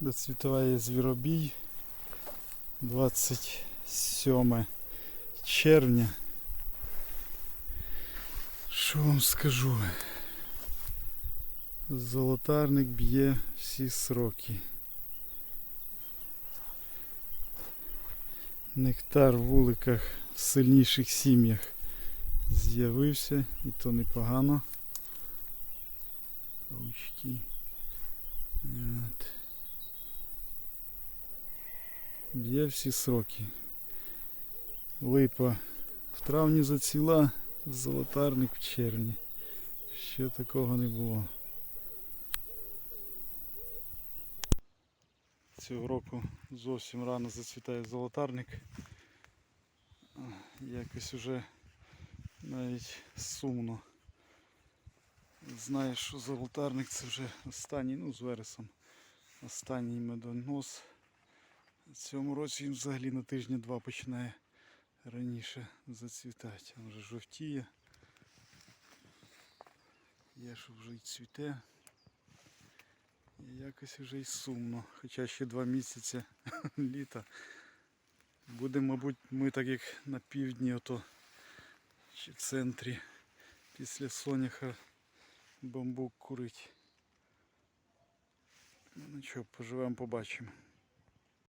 Доцвітає звіробій 27 червня. Що вам скажу? Золотарник б'є всі сроки. Нектар в вуликах в сильніших сім'ях з'явився і то непогано. Паучки. От. Б'є всі сроки. Липа в травні зацвіла, золотарник в червні. Ще такого не було. Цього року зовсім рано зацвітає золотарник. Якось уже навіть сумно. Знаєш, що золотарник це вже останній, ну з вересом. Останній медонос. Цьому році він взагалі на тижні-два починає раніше зацвітати. Він вже жовтіє. Є, що вже й цвіте. І якось вже й сумно. Хоча ще два місяці літа. Буде, мабуть, ми так як на півдні, ото чи в центрі після соняха бамбук курить. Ну нічого, поживемо, побачимо.